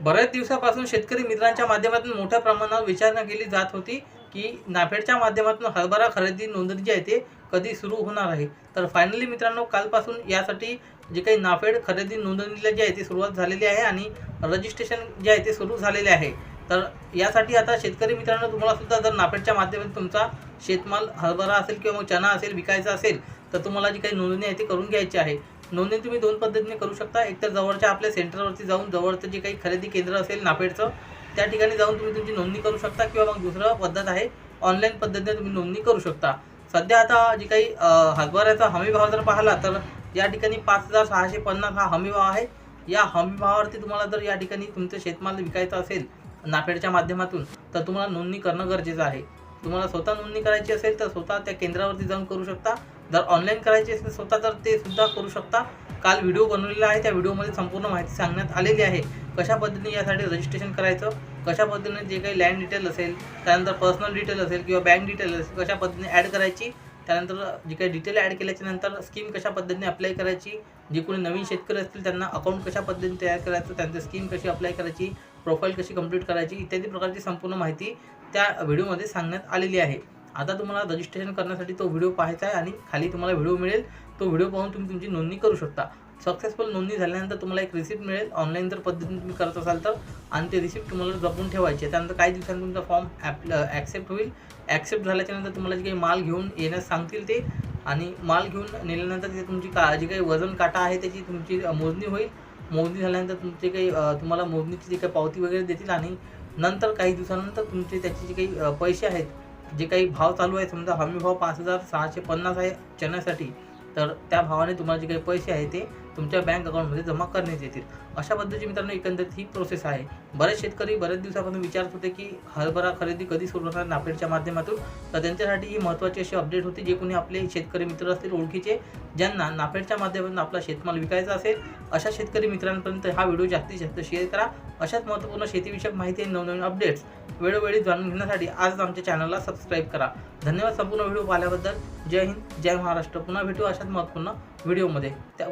बऱ्याच दिवसापासून शेतकरी मित्रांच्या माध्यमातून मोठ्या प्रमाणावर विचारणा केली जात होती की नाफेडच्या माध्यमातून हरभरा खरेदी नोंदणी जी आहे ते कधी सुरू होणार आहे. तर फायनली मित्रांनो कालपासून यासाठी जे काही नाफेड खरेदी नोंदणीला जी आहे ती सुरुवात झालेली आहे आणि रजिस्ट्रेशन जे आहे ते सुरू झालेले आहे. तर यासाठी आता शेतकरी मित्रांनो तुम्हाला सुद्धा जर नाफेडच्या माध्यमातून तुमचा शेतमाल हरभरा असेल किंवा मग चना असेल विकायचा असेल तर तुम्हाला जी काही नोंदणी आहे ती करून घ्यायची आहे. नोंदणी तुम्ही दोन पद्धतीने करू शकता. एकतर जवळच्या आपल्या सेंटरवरती जाऊन जवळचं जे काही खरेदी केंद्र असेल नापेडचं त्या ठिकाणी जाऊन तुम्ही तुमची नोंदणी करू शकता किंवा मग दुसरं पद्धत आहे ऑनलाईन पद्धतीने तुम्ही नोंदणी करू शकता. सध्या आता जी काही अं, हरभऱ्याचा हमी भाव जर पाहिला तर या ठिकाणी पाच हजार सहाशे पन्नास हा हमी भाव आहे. या हमी भावावरती तुम्हाला जर या ठिकाणी तुमचं शेतमाल विकायचा असेल नाफेडच्या माध्यमातून तर तुम्हाला नोंदणी करणं गरजेचं आहे. तुम्हाला स्वतः नोंदणी करायची असेल तर स्वतः त्या केंद्रावरती जाऊन करू शकता. जर ऑनलाईन करायची असेल स्वतः तर ते सुद्धा करू शकता. काल व्हिडिओ बनवलेला आहे. त्या व्हिडिओमध्ये संपूर्ण माहिती सांगण्यात आलेली आहे. कशा पद्धतीने यासाठी रजिस्ट्रेशन करायचं? कशा पद्धतीने जे काही लँड डिटेल असेल त्यानंतर पर्सनल डिटेल असेल किंवा बँक डिटेल असेल कशा पद्धतीने ॲड करायची? त्यानंतर जे काही डिटेल ॲड केल्याच्यानंतर स्कीम कशा पद्धतीने अप्लाय करायची? जे कोणी नवीन शेतकरी असतील त्यांना अकाउंट कशा पद्धतीने तयार करायचं? त्यांचं स्कीम कशी अप्लाय करायची? प्रोफाईल कशी कंप्लीट करायची इत्यादी प्रकारची संपूर्ण माहिती त्या व्हिडिओमध्ये सांगण्यात आलेली आहे. आता तुम्हाला रजिस्ट्रेशन करण्यासाठी तो व्हिडिओ पाहायचा आहे आणि खाली तुम्हाला व्हिडिओ मिळेल. तो व्हिडिओ पाहून तुम्ही तुमची नोंदणी करू शकता. सक्सेसफुल नोंदणी झाल्यानंतर तुम्हाला एक रिसिप्ट मिळेल. ऑनलाईन जर पद्धतीने तुम्ही करत असाल तर. आणि ते रिसिप्ट तुम्हाला जपून ठेवायचे आहे. त्यानंतर काही दिवसांनी तुमचा फॉर्म ॲप ॲक्सेप्ट होईल. ॲक्सेप्ट झाल्याच्यानंतर तुम्हाला जे काही माल घेऊन येण्यास सांगतील ते. आणि माल घेऊन नेल्यानंतर ते तुमची का जी काही वजन काटा आहे त्याची तुमची मोजणी होईल. मोजणी झाल्यानंतर तुमचे काही तुम्हाला मोजणीची जी काही पावती वगैरे देतील आणि नंतर काही दिवसानंतर तुमचे त्याचे जे काही पैसे आहेत जे काही भाव चालू आहे समजा हमी भाव पाच हजार सहाशे पन्नास आहे चण्यासाठी तर त्या भावाने तुम्हाला जे काही पैसे आहे ते तुमच्या बँक अकाउंटमध्ये जमा करण्यात येतील. अशा पद्धतीची मित्रांनो एकंदरीत ही प्रोसेस आहे. बरेच शेतकरी बरेच दिवसापासून विचारत होते की हरभरा खरेदी कधी सुरू होणार नाफेडच्या माध्यमातून? तर त्यांच्यासाठी ही महत्त्वाची अशी अपडेट होती जे कोणी आपले शेतकरी मित्र असतील ओळखीचे ज्यांना नाफेडच्या माध्यमातून आपला शेतमाल विकायचा असेल अशा शेतकरी मित्रांपर्यंत हा व्हिडिओ जास्तीत जास्त शेअर करा. अशाच महत्त्वपूर्ण शेतीविषयक माहिती आणि नवनवीन अपडेट्स वेळोवेळी जाणून घेण्यासाठी आज आमच्या चॅनलला सबस्क्राईब करा. धन्यवाद संपूर्ण व्हिडिओ पाहिल्याबद्दल. जय हिंद जय महाराष्ट्र. पुन्हा भेटू अशाच महत्त्वपूर्ण व्हिडिओमध्ये. त्या